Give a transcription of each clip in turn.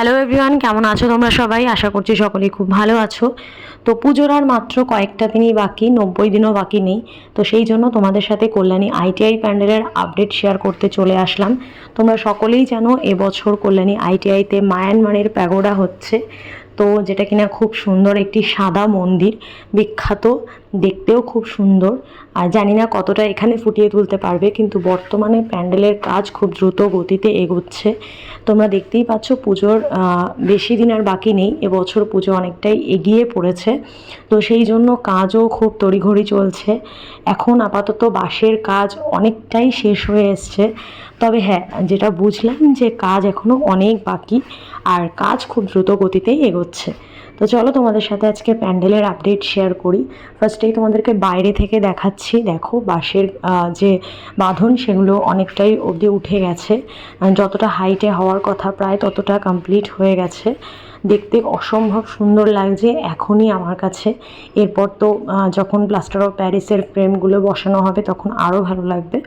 Hello everyone কেমন আছো তোমরা সবাই? আশা করছি সকলেই খুব ভালো আছো। তো পুজোর আর মাত্র কয়েকটা দিনই বাকি, নব্বই দিনও বাকি নেই। তো সেই জন্য তোমাদের সাথে কল্যাণী আইটিআই প্যান্ডেলের আপডেট শেয়ার করতে চলে আসলাম। তোমরা সকলেই জানো, এবছর কল্যাণী আইটিআইতে মায়ানমারের প্যাগোডা হচ্ছে। তো যেটা কিনা খুব সুন্দর একটি সাদা মন্দির, বিখ্যাত, দেখতেও খুব সুন্দর। আর জানি না কতটা এখানে ফুটিয়ে তুলতে পারবে, কিন্তু বর্তমানে প্যান্ডেলের কাজ খুব দ্রুত গতিতে এগোচ্ছে। তোমরা দেখতেই পাচ্ছ পুজোর বেশি দিন আর বাকি নেই, এবছর পুজো অনেকটাই এগিয়ে পড়েছে। তো সেই জন্য কাজও খুব তড়িঘড়ি চলছে। এখন আপাতত বাঁশের কাজ অনেকটাই শেষ হয়ে এসছে। তবে হ্যাঁ যেটা বুঝলাম যে কাজ এখনও অনেক বাকি আর কাজ খুব দ্রুত গতিতেই এগোচ্ছে। তো চলো তোমাদের সাথে আজকে প্যান্ডেলের আপডেট শেয়ার করি। ফার্স্টেই তোমাদেরকে বাইরে থেকে দেখাচ্ছি। দেখো বাঁশের যে বাঁধন সেগুলো অনেকটাই অবধি উঠে গেছে। যতটা হাইটে হওয়ার কথা প্রায় ততটা কমপ্লিট হয়ে গেছে। অসম্ভব সুন্দর লাগছে এখনই আমার কাছে। এরপর তো যখন প্লাস্টার অফ প্যারিসের ফ্রেমগুলো বসানো হবে তখন আরও ভালো লাগবে।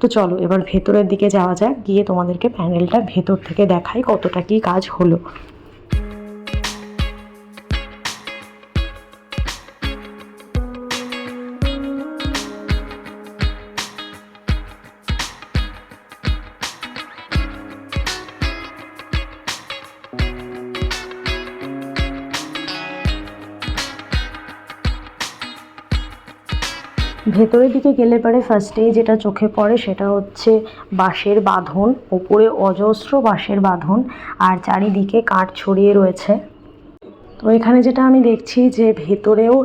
তো চলো, এবার ভেতরের দিকে যাওয়া যাক, গিয়ে তোমাদেরকে প্যানেলটা ভেতর থেকে দেখাই কতটা কী কাজ হলো। ভেতরের দিকে গেলে পরে ফার্স্টেই যেটা চোখে পড়ে সেটা হচ্ছে বাঁশের বাঁধন, ওপরে অজস্র বাঁশের বাঁধন আর চারিদিকে কাঠ ছড়িয়ে রয়েছে। তো এখানে যেটা আমি দেখছি যে ভেতরেও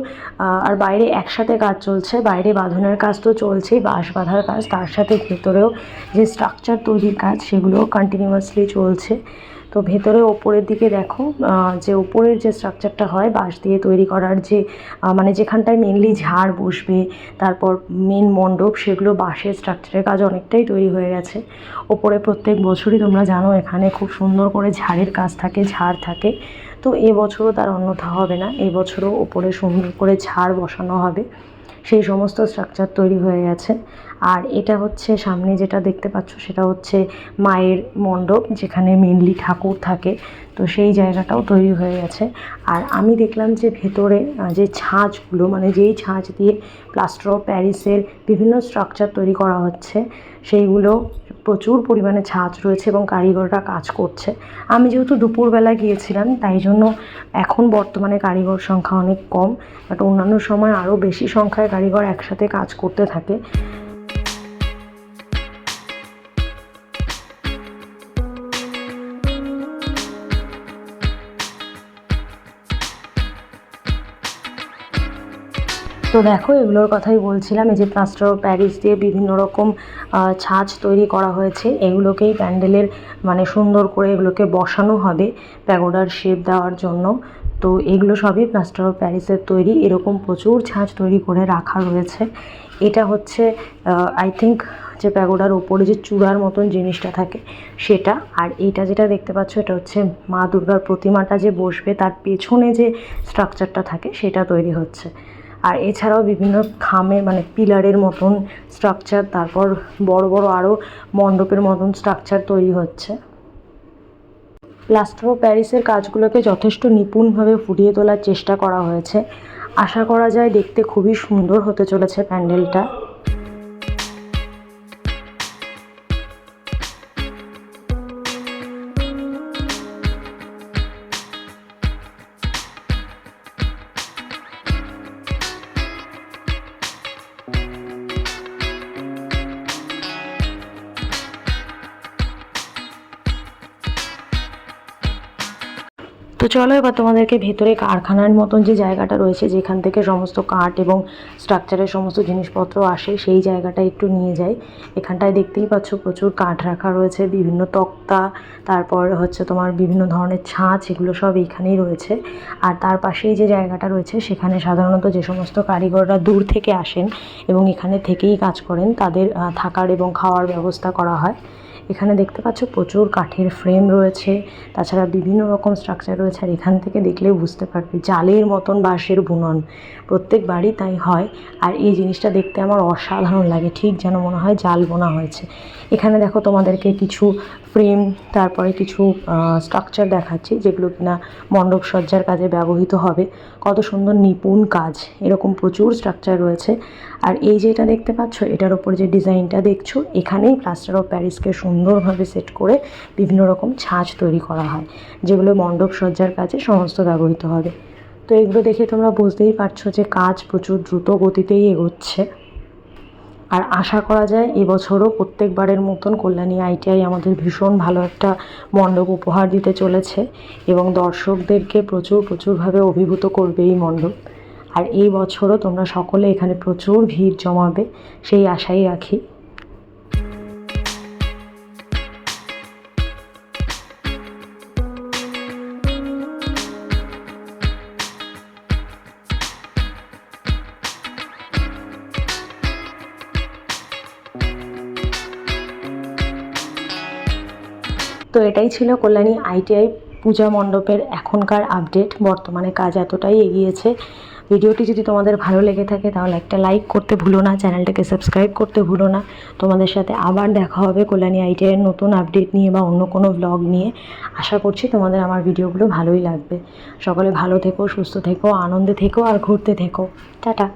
আর বাইরে একসাথে কাজ চলছে, বাইরে বাঁধনের কাজ তো চলছেই, বাঁশ বাঁধার কাজ, তার সাথে ভেতরেও যে স্ট্রাকচার তৈরির কাজ, সেগুলোও কন্টিনিউয়াসলি চলছে। তো ভেতরে ওপরের দিকে দেখো যে ওপরের যে স্ট্রাকচারটা হয়, বাঁশ দিয়ে তৈরি করার যে মানে যেখানটায় মেনলি ঝাড় বসবে, তারপর মেন মণ্ডপ, সেগুলো বাঁশের স্ট্রাকচারের কাজ অনেকটাই তৈরি হয়ে গেছে। ওপরে প্রত্যেক বছরই তোমরা জানো, এখানে খুব সুন্দর করে ঝাড়ের কাজ থাকে, ঝাড় থাকে। তো এবছরও তার অন্যথা হবে না এবছরও ওপরে সুন্দর করে ঝাড় বসানো হবে। সেই সমস্ত স্ট্রাকচার তৈরি হয়ে গেছে। আর এটা হচ্ছে সামনে যেটা দেখতে পাচ্ছ, সেটা হচ্ছে মায়ের মণ্ডপ, যেখানে মেনলি ঠাকুর থাকে। তো সেই জায়গাটাও তৈরি হয়ে গেছে। আর আমি দেখলাম যে ভেতরে যে ছাঁচগুলো মানে যেই ছাঁচ দিয়ে প্লাস্টার অফ প্যারিসের বিভিন্ন স্ট্রাকচার তৈরি করা হচ্ছে, সেইগুলো প্রচুর পরিমাণে ছাঁচ রয়েছে এবং কারিগররা কাজ করছে। আমি যেহেতু দুপুরবেলা গিয়েছিলাম, তাই জন্য এখন বর্তমানে কারিগর সংখ্যা অনেক কম বাট অন্যান্য সময় আরও বেশি সংখ্যায় কারিগর একসাথে কাজ করতে থাকে। তো দেখো, এগুলোর কথাই বলছিলাম, এই যে প্লাস্টার অফ প্যারিস দিয়ে বিভিন্ন রকম ছাঁচ তৈরি করা হয়েছে। এগুলোকেই প্যান্ডেলের মানে সুন্দর করে এগুলোকে বসানো হবে প্যাগোডার শেপ দেওয়ার জন্য। তো এগুলো সবই প্লাস্টার অফ প্যারিসের তৈরি। এরকম প্রচুর ছাঁচ তৈরি করে রাখা রয়েছে। এটা হচ্ছে আই থিঙ্ক যে প্যাগোডার ওপরে যে চূড়ার মতন জিনিসটা থাকে সেটা। আর এটা যেটা দেখতে পাচ্ছ, এটা হচ্ছে মা দুর্গার প্রতিমাটা যে বসবে, তার পেছনে যে স্ট্রাকচারটা থাকে, সেটা তৈরি হচ্ছে। আর এছাড়াও বিভিন্ন খামের মানে পিলারের মতন স্ট্রাকচার তারপর বড় বড় আরও মণ্ডপের মতন স্ট্রাকচার তৈরি হচ্ছে। প্লাস্টার অফ প্যারিসের কাজগুলোকে যথেষ্ট নিপুণভাবে ফুটিয়ে তোলার চেষ্টা করা হয়েছে। আশা করা যায় দেখতে খুবই সুন্দর হতে চলেছে প্যান্ডেলটা। তো চলো এবার তোমাদেরকে ভেতরে কারখানার মতন যে জায়গাটা রয়েছে, যেখান থেকে সমস্ত কাঠ এবং স্ট্রাকচারের সমস্ত জিনিসপত্র আসে, সেই জায়গাটা একটু নিয়ে যাই। এখানটায় দেখতেই পাচ্ছ প্রচুর কাঠ রাখা রয়েছে, বিভিন্ন তক্তা, তারপর হচ্ছে তোমার বিভিন্ন ধরনের ছাঁচ, এগুলো সব এইখানেই রয়েছে। আর তার পাশেই যে জায়গাটা রয়েছে, সেখানে সাধারণত যে সমস্ত কারিগররা দূর থেকে আসেন এবং এখানে থেকেই কাজ করেন, তাদের থাকার এবং খাওয়ার ব্যবস্থা করা হয়। এখানে দেখতে পাচ্ছ প্রচুর কাঠের ফ্রেম রয়েছে, তাছাড়া বিভিন্ন রকম স্ট্রাকচার রয়েছে, আর এখান থেকে দেখলেই বুঝতে পারবে জালের মতন বাঁশের বুনন। প্রত্যেক বাড়ি তাই হয়, আর এই জিনিসটা দেখতে আমার অসাধারণ লাগে, ঠিক যেন মনে হয় জাল বোনা হয়েছে। এখানে দেখো তোমাদেরকে কিছু ফ্রেম তারপরে কিছু স্ট্রাকচার দেখাচ্ছি, যেগুলো কিনা মণ্ডপ সজ্জার কাজে ব্যবহৃত হবে। কত সুন্দর নিপুণ কাজ, এরকম প্রচুর স্ট্রাকচার রয়েছে। আর এই যে এটা দেখতে পাচ্ছ, এটার ওপর যে ডিজাইনটা দেখছ, এখানেই প্লাস্টার অফ প্যারিসকে সুন্দরভাবে সেট করে বিভিন্ন রকম ছাঁচ তৈরি করা হয়, যেগুলো মণ্ডপ সজ্জার কাজে সমস্ত ব্যবহৃত হবে। তো এগুলো দেখে তোমরা বুঝতেই পারছ যে কাজ প্রচুর দ্রুত গতিতেই এগোচ্ছে। আর আশা করা যায় এবছরও প্রত্যেকবারের মতন কল্যাণী আইটিআই আমাদের ভীষণ ভালো একটা মণ্ডপ উপহার দিতে চলেছে এবং দর্শকদেরকে প্রচুর প্রচুরভাবে অভিভূত করবে এই মণ্ডপ। আর এই বছরও তোমরা সকলে এখানে প্রচুর ভিড় জমাবে, সেই আশাই রাখি। তো এটাই ছিল কল্যাণী আইটিআই পূজা মণ্ডপের এখনকার আপডেট। বর্তমানে কাজ এতটাই এগিয়েছে ভিডিওটি যদি তোমাদের ভালো লেগে থাকে, তাহলে একটা লাইক করতে ভুলো না, চ্যানেলটাকে সাবস্ক্রাইব করতে ভুলো না। তোমাদের সাথে আবার দেখা হবে কল্যাণী আইটিআইয়ের নতুন আপডেট নিয়ে বা অন্য কোনো ব্লগ নিয়ে। আশা করছি তোমাদের আমার ভিডিওগুলো ভালোই লাগবে। সকলে ভালো থেকো, সুস্থ থেকো, আনন্দে থেকো আর ঘুরতে থেকো। টাটা।